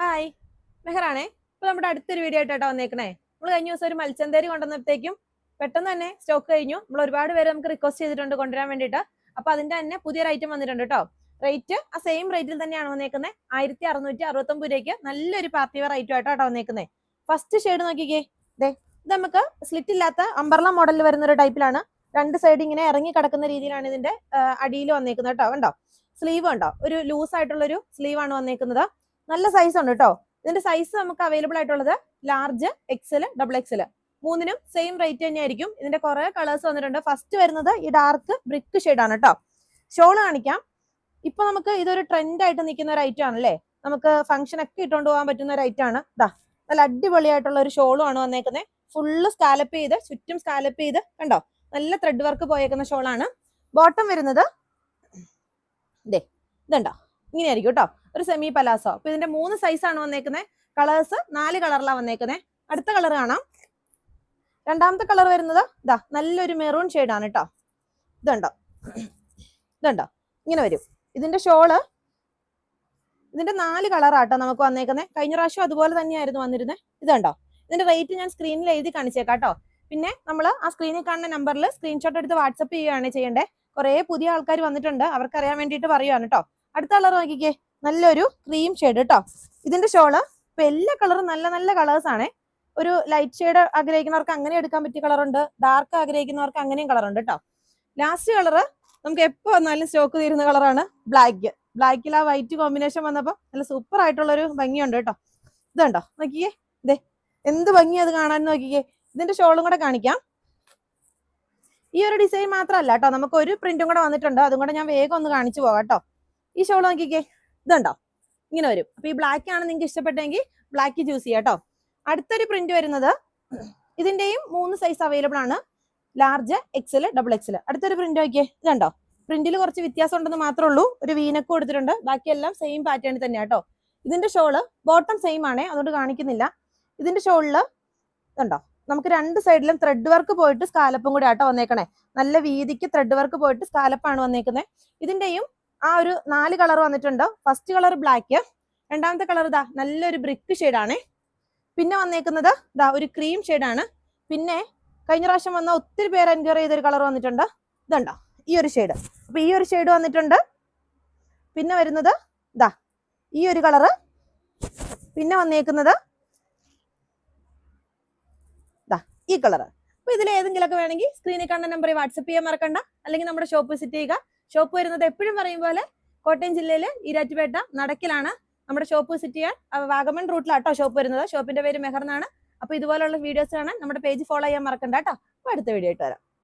Hi മെഹറാണേ ഇപ്പൊ നമ്മുടെ അടുത്തൊരു വീഡിയോ ആയിട്ടാ വന്നേക്കണേ. നമ്മൾ കഴിഞ്ഞ ദിവസം ഒരു മത്സ്യന്തേരി കൊണ്ടുവന്നപ്പോഴത്തേക്കും പെട്ടെന്ന് തന്നെ സ്റ്റോക്ക് കഴിഞ്ഞു. നമ്മൾ ഒരുപാട് പേര് നമുക്ക് റിക്വസ്റ്റ് ചെയ്തിട്ടുണ്ട് കൊണ്ടുവരാൻ വേണ്ടിയിട്ട്. അപ്പൊ അതിന്റെ തന്നെ പുതിയൊരു ഐറ്റം വന്നിട്ടുണ്ട് കേട്ടോ റേറ്റ് ആ സെയിം റേറ്റിൽ തന്നെയാണ് വന്നേക്കുന്നത് ആയിരത്തി അറുന്നൂറ്റി അറുപത്തൊമ്പത് രൂപയ്ക്ക് നല്ലൊരു പാർട്ടി വെയർ ഐറ്റം ആയിട്ടാണ് വന്നേക്കുന്നത് ഫസ്റ്റ് ഷെയ്ഡ് നോക്കിക്കേ. ദേ ഇത് നമുക്ക് സ്ലിറ്റ് ഇല്ലാത്ത അമ്പർല മോഡലിൽ വരുന്ന ഒരു ടൈപ്പിലാണ് രണ്ട് സൈഡ് ഇങ്ങനെ ഇറങ്ങി കിടക്കുന്ന രീതിയിലാണ് ഇതിന്റെ അടിയിൽ വന്നേക്കുന്നത് കേട്ടോ കണ്ടോ? സ്ലീവ് ഉണ്ടോ ഒരു ലൂസ് ആയിട്ടുള്ള ഒരു സ്ലീവ് ആണ് വന്നേക്കുന്നത്. നല്ല സൈസ് ഉണ്ട് കേട്ടോ ഇതിന്റെ സൈസ് നമുക്ക് അവൈലബിൾ ആയിട്ടുള്ളത് ലാർജ് എക്സൽ ഡബിൾ എക്സൽ മൂന്നിനും സെയിം റേറ്റ് തന്നെയായിരിക്കും ഇതിന്റെ കുറെ കളേഴ്സ് വന്നിട്ടുണ്ട്. ഫസ്റ്റ് വരുന്നത് ഈ ഡാർക്ക് ബ്രിക്ക് ആണ് കേട്ടോ ഷോൾ കാണിക്കാം. ഇപ്പൊ നമുക്ക് ഇതൊരു ട്രെൻഡ് ആയിട്ട് നിൽക്കുന്ന ഒരു ഐറ്റം ആണല്ലേ? നമുക്ക് ഫംഗ്ഷൻ ഒക്കെ ഇട്ടുകൊണ്ട് പോകാൻ പറ്റുന്ന ഒരു ഐറ്റം ആണ്. ദാ നല്ല അടിപൊളിയായിട്ടുള്ള ഒരു ഷോളും ആണ് വന്നേക്കുന്നത് ഫുള്ള് സ്കാലപ്പ് ചെയ്ത് ചുറ്റും സ്കാലപ്പ് ചെയ്ത് കണ്ടോ? നല്ല ത്രെഡ് വർക്ക് പോയേക്കുന്ന ഷോളാണ് ബോട്ടം വരുന്നത് ഇതേ ഇതുണ്ടോ? ഇങ്ങനെയായിരിക്കും കേട്ടോ ഒരു സെമി പലാസോ അപ്പൊ ഇതിന്റെ മൂന്ന് സൈസ് ആണ് വന്നേക്കുന്നത് കളേഴ്സ് നാല് കളറിലാണ് വന്നേക്കുന്നത് അടുത്ത കളർ കാണാം. രണ്ടാമത്തെ കളർ വരുന്നത് ഇതാ നല്ലൊരു മെറൂൺ ആണ് കേട്ടോ ഇതുണ്ടോ? ഇതുണ്ടോ? ഇങ്ങനെ വരും. ഇതിന്റെ ഷോൾ ഇതിന്റെ നാല് കളറാട്ടോ നമുക്ക് വന്നേക്കുന്നത് കഴിഞ്ഞ പ്രാവശ്യം അതുപോലെ തന്നെയായിരുന്നു വന്നിരുന്നത് ഇതുണ്ടോ? ഇതിന്റെ റേറ്റ് ഞാൻ സ്ക്രീനിൽ എഴുതി കാണിച്ചേക്കാം കേട്ടോ പിന്നെ നമ്മൾ ആ സ്ക്രീനിൽ കാണുന്ന നമ്പറിൽ സ്ക്രീൻഷോട്ട് എടുത്ത് വാട്സപ്പ് ചെയ്യുകയാണ് ചെയ്യേണ്ടത് കുറേ പുതിയ ആൾക്കാർ വന്നിട്ടുണ്ട്. അവർക്കറിയാൻ വേണ്ടിയിട്ട് പറയുവാണ് കേട്ടോ അടുത്ത കളർ നോക്കിക്കേ. നല്ലൊരു ക്രീം ഷെയ്ഡ് കേട്ടോ ഇതിന്റെ ഷോൾ ഇപ്പൊ എല്ലാ കളറും നല്ല നല്ല കളേഴ്സ് ആണ്. ഒരു ലൈറ്റ് ഷെയ്ഡ് ആഗ്രഹിക്കുന്നവർക്ക് അങ്ങനെ എടുക്കാൻ പറ്റിയ കളറുണ്ട് ഡാർക്ക് ആഗ്രഹിക്കുന്നവർക്ക് അങ്ങനെയും കളറുണ്ട് കേട്ടോ ലാസ്റ്റ് കളറ് നമുക്ക് എപ്പോ വന്നാലും സ്റ്റോക്ക് തീരുന്ന കളറാണ് ബ്ലാക്ക് ബ്ലാക്കിൽ ആ വൈറ്റ് കോമ്പിനേഷൻ വന്നപ്പോൾ നല്ല സൂപ്പർ ആയിട്ടുള്ള ഒരു ഭംഗിയുണ്ട് കേട്ടോ ഇതുണ്ടോ നോക്കിക്കേ. ഇതേ എന്ത് ഭംഗി അത് കാണാൻ നോക്കിക്കേ. ഇതിന്റെ ഷോളും കൂടെ കാണിക്കാം. ഈ ഒരു ഡിസൈൻ മാത്രമല്ല കേട്ടോ നമുക്ക് ഒരു പ്രിന്റും കൂടെ വന്നിട്ടുണ്ട്. അതും കൂടെ ഞാൻ വേഗം ഒന്ന് കാണിച്ചു പോകാം കേട്ടോ ഈ ഷോൾ നോക്കിക്കേ. ഇതുണ്ടോ? ഇങ്ങനെ വരും. അപ്പൊ ഈ ബ്ലാക്ക് ആണ് നിങ്ങൾക്ക് ഇഷ്ടപ്പെട്ടെങ്കിൽ ബ്ലാക്ക് ചൂസ് ചെയ്യാം കേട്ടോ അടുത്തൊരു പ്രിന്റ് വരുന്നത് ഇതിന്റെയും മൂന്ന് സൈസ് അവൈലബിൾ ആണ്. ലാർജ് എക്സൽ ഡബിൾ എക്സൽ അടുത്തൊരു പ്രിന്റ് നോക്കിയേ. ഇതുണ്ടോ? പ്രിന്റിൽ കുറച്ച് വ്യത്യാസം ഉണ്ടെന്ന് മാത്രമേ ഉള്ളൂ. ഒരു വീനക്ക് കൊടുത്തിട്ടുണ്ട് ബാക്കിയെല്ലാം സെയിം പാറ്റേൺ തന്നെയാ കേട്ടോ ഇതിന്റെ ഷോൾ ബോട്ടം സെയിം ആണേ. അതുകൊണ്ട് കാണിക്കുന്നില്ല. ഇതിന്റെ ഷോളിൽ ഇതുണ്ടോ? നമുക്ക് രണ്ട് സൈഡിലും ത്രെഡ് വർക്ക് പോയിട്ട് സ്കാലപ്പും കൂടി ആട്ടോ വന്നേക്കണേ. നല്ല വീതിക്ക് ത്രെഡ് വർക്ക് പോയിട്ട് സ്കാലപ്പാണ് വന്നേക്കുന്നത് ഇതിന്റെയും ആ ഒരു നാല് കളർ വന്നിട്ടുണ്ട്? ഫസ്റ്റ് കളർ ബ്ലാക്ക് രണ്ടാമത്തെ കളർ ഇതാ നല്ലൊരു ബ്രിക്ക് ഷെയ്ഡാണ് പിന്നെ വന്നേക്കുന്നത് ഇതാ ഒരു ക്രീം ഷെയ്ഡാണ് പിന്നെ കഴിഞ്ഞ പ്രാവശ്യം വന്ന ഒത്തിരി പേര് എൻക്വയറി ചെയ്തൊരു കളർ വന്നിട്ടുണ്ട്. ഇതുണ്ടോ? ഈ ഒരു ഷെയ്ഡ് അപ്പൊ ഈ ഒരു ഷെയ്ഡ് വന്നിട്ടുണ്ട്. പിന്നെ വരുന്നത് ഇതാ ഈ ഒരു കളറ്. പിന്നെ വന്നേക്കുന്നത് ഈ കളറ്. അപ്പൊ ഇതിൽ ഏതെങ്കിലുമൊക്കെ വേണമെങ്കിൽ സ്ക്രീനിൽ കാണുന്ന നമ്പറിൽ വാട്സപ്പ് ചെയ്യാൻ മറക്കണ്ട. അല്ലെങ്കിൽ നമ്മുടെ ഷോപ്പ് വിസിറ്റ് ചെയ്യുക. ഷോപ്പ് വരുന്നത് എപ്പോഴും പറയും പോലെ കോട്ടയം ജില്ലയിൽ ഈരാറ്റുപേട്ട നടക്കിലാണ് നമ്മുടെ ഷോപ്പ് അഹ് വാഗമൺ റൂട്ടിലാട്ടോ ഷോപ്പ് വരുന്നത്. ഷോപ്പിന്റെ പേര് മെഹർ എന്നാണ് അപ്പൊ ഇതുപോലുള്ള വീഡിയോസ് കാണാൻ നമ്മുടെ പേജ് ഫോളോ ചെയ്യാൻ മറക്കണ്ട കേട്ടോ. അപ്പൊ അടുത്ത വീഡിയോ ആയിട്ട് വരാം.